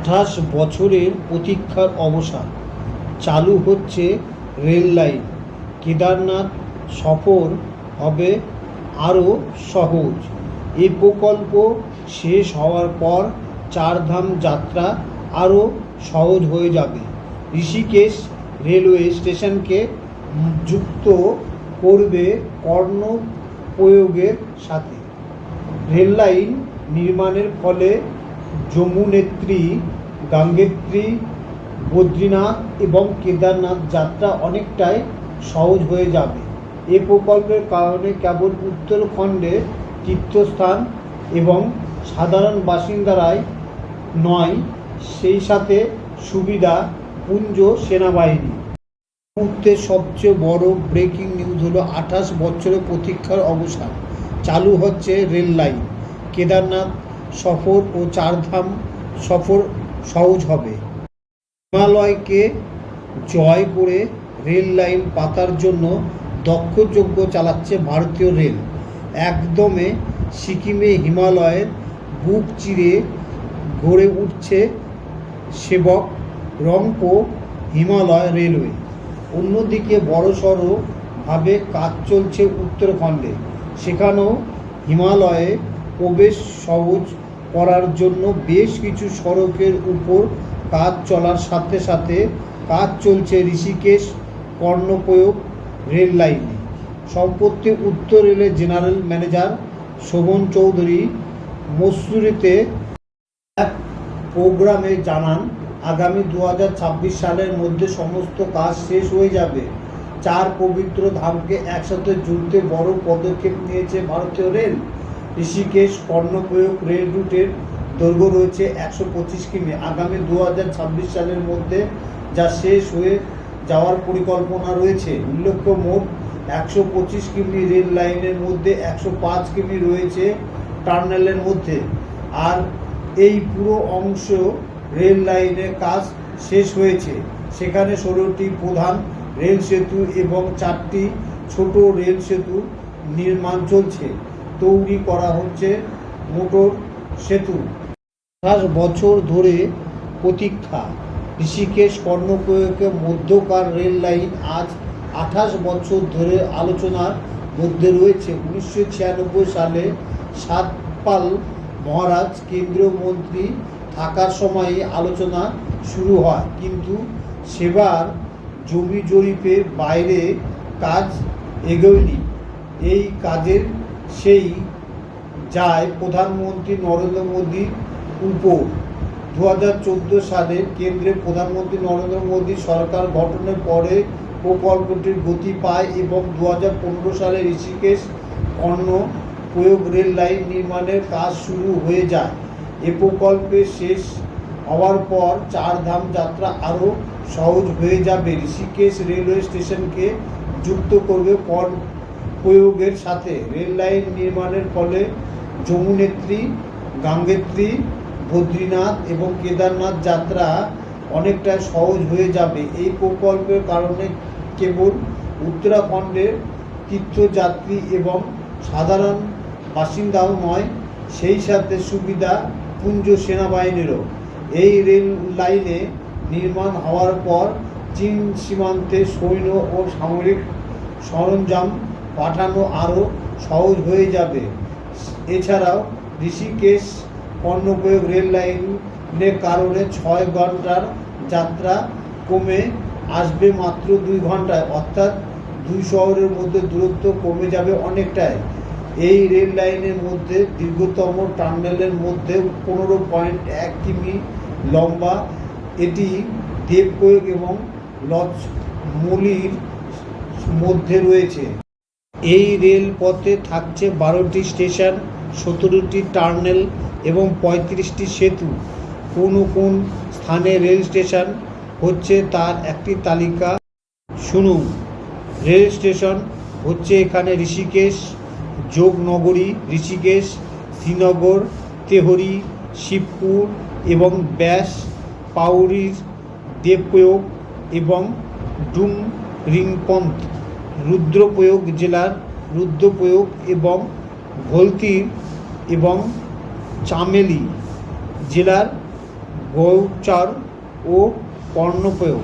আঠাশ বছরের প্রতীক্ষার অবসান। চালু হচ্ছে রেল লাইন। কেদারনাথ সফর হবে আরও সহজ। এই প্রকল্প শেষ হওয়ার পর চারধাম যাত্রা আরও সহজ হয়ে যাবে। ঋষিকেশ রেলওয়ে স্টেশনকে যুক্ত করবে কর্ণ প্রয়োগের সাথে। রেল লাইন নির্মাণের ফলে যমুনেত্রী গাঙ্গেত্রী, বদ্রীনাথ এবং কেদারনাথ যাত্রা অনেকটাই সহজ হয়ে যাবে। এ প্রকল্পের কারণে কেবল উত্তরখণ্ডে তীর্থস্থান এবং সাধারণ বাসিন্দারাই নয়, সেই সাথে সুবিধা পুঞ্জ সেনাবাহিনী। মুহূর্তে সবচেয়ে বড় ব্রেকিং নিউজ হলো আঠাশ বছরের প্রতীক্ষার অবসান। চালু হচ্ছে রেল লাইন। কেদারনাথ সফর ও চারধাম সফর সহজ হবে। হিমালয়কে জয় করে রেল লাইন পাতার জন্য দক্ষযজ্ঞ চালাচ্ছে ভারতীয় রেল। একদমে সিকিমে হিমালয়ের বুক চিরে গড়ে উঠছে সেবক রংপো হিমালয় রেলওয়ে। অন্যদিকে বড়সড় ভাবে কাজ চলছে উত্তরাখণ্ডে। সেখানেও হিমালয়ে প্রবেশ সহজ করার জন্য বেশ কিছু সড়কের উপর কাজ চলার সাথে সাথে কাজ চলছে ঋষিকেশ কর্ণপ্রয়োগ রেল লাইনে। সম্প্রতি উত্তর রেলের জেনারেল ম্যানেজার শোভন চৌধুরী মসুরিতে এক প্রোগ্রামে জানান, আগামী দু হাজার ছাব্বিশ সালের মধ্যে সমস্ত কাজ শেষ হয়ে যাবে। চার পবিত্র ধামকে একসাথে জুড়তে বড় পদক্ষেপ নিয়েছে ভারতীয় রেল। ঋষিকেশ কর্ণপ্রয়োগ রেল রুটের দৈর্ঘ্য রয়েছে একশো পঁচিশ কিমি। আগামী দু হাজার ছাব্বিশ সালের মধ্যে যা শেষ হয়ে যাওয়ার পরিকল্পনা রয়েছে। উল্লেখ্য, মোট একশো পঁচিশ কিমি রেল লাইনের মধ্যে একশো পাঁচ কিমি রয়েছে টার্নেলের মধ্যে। আর এই পুরো অংশ রেল লাইনের কাজ শেষ হয়েছে। সেখানে ষোলোটি প্রধান রেল সেতু এবং চারটি ছোট রেল সেতু নির্মাণ চলছে। তৈরি করা হচ্ছে মোটর সেতু। আঠাশ বছর ধরে প্রতীক্ষা। ঋষিকেশ কর্ণপ্রয়োগে মধ্যকার রেল লাইন আজ আঠাশ বছর ধরে আলোচনার মধ্যে রয়েছে। উনিশশো ছিয়ানব্বই সালে সাতপাল মহারাজ কেন্দ্রীয় মন্ত্রী থাকার সময় আলোচনা শুরু হয়। কিন্তু সেবার জমি জরিপের বাইরে কাজ এগোয়নি। এই কাজের সেই যায় প্রধানমন্ত্রী নরেন্দ্র মোদীর উপর। দু হাজার চোদ্দ সালে কেন্দ্রে প্রধানমন্ত্রী নরেন্দ্র মোদী সরকার গঠনের পরে প্রকল্পটির গতি পায় এবং দু হাজার পনেরো সালে ঋষিকেশ অন্য প্রয়োগ রেল লাইন নির্মাণের কাজ শুরু হয়ে যায়। এ প্রকল্পের শেষ হওয়ার পর চার ধাম যাত্রা আরও সহজ হয়ে যাবে। ঋষিকেশ রেলওয়ে স্টেশনকে যুক্ত করবে কর প্রয়োগের সাথে রেল লাইন নির্মাণের ফলে যমুনেত্রী, গাঙ্গেত্রী, বদ্রীনাথ এবং কেদারনাথ যাত্রা অনেকটা সহজ হয়ে যাবে। এই প্রকল্পের কারণে কেবল উত্তরাখণ্ডের তীর্থযাত্রী এবং সাধারণ বাসিন্দাও নয়, সেই সাথে সুবিধা পুঞ্জ সেনাবাহিনীরও। এই রেল লাইনে নির্মাণ হওয়ার পর চীন সীমান্তে সৈন্য ও সামরিক সরঞ্জাম পাঠানো আরও সহজ হয়ে যাবে। এছাড়াও ঋষিকেশ কর্ণপ্রয়োগ রেল লাইনের কারণে ছয় ঘণ্টার যাত্রা কমে আসবে মাত্র দুই ঘন্টায়, অর্থাৎ দুই শহরের মধ্যে দূরত্ব কমে যাবে অনেকটাই। এই রেল লাইনের মধ্যে দীর্ঘতম টার্নেলের মধ্যে পনেরো পয়েন্ট এক কিমি লম্বা। এটি দেবপ্রয়োগ এবং লজ মলির মধ্যে রয়েছে। এই রেলপথে থাকছে বারোটি স্টেশন, সতেরোটি টার্নেল এবং পঁয়ত্রিশটি সেতু। কোন কোন স্থানে রেল স্টেশন হচ্ছে তার একটি তালিকা শুনুন। রেল স্টেশন হচ্ছে এখানে ঋষিকেশ, যোগনগরী, ঋষিকেশ, শ্রীনগর, তেহরি, শিবপুর এবং ব্যাস, পাউরির দেবপ্রয়োগ এবং ডুম রিংপন্থ রুদ্রপ্রয়োগ জেলার রুদ্রপ্রয়োগ এবং ভলতির এবং চামেলি জেলার গৌচার ও কর্ণপেয়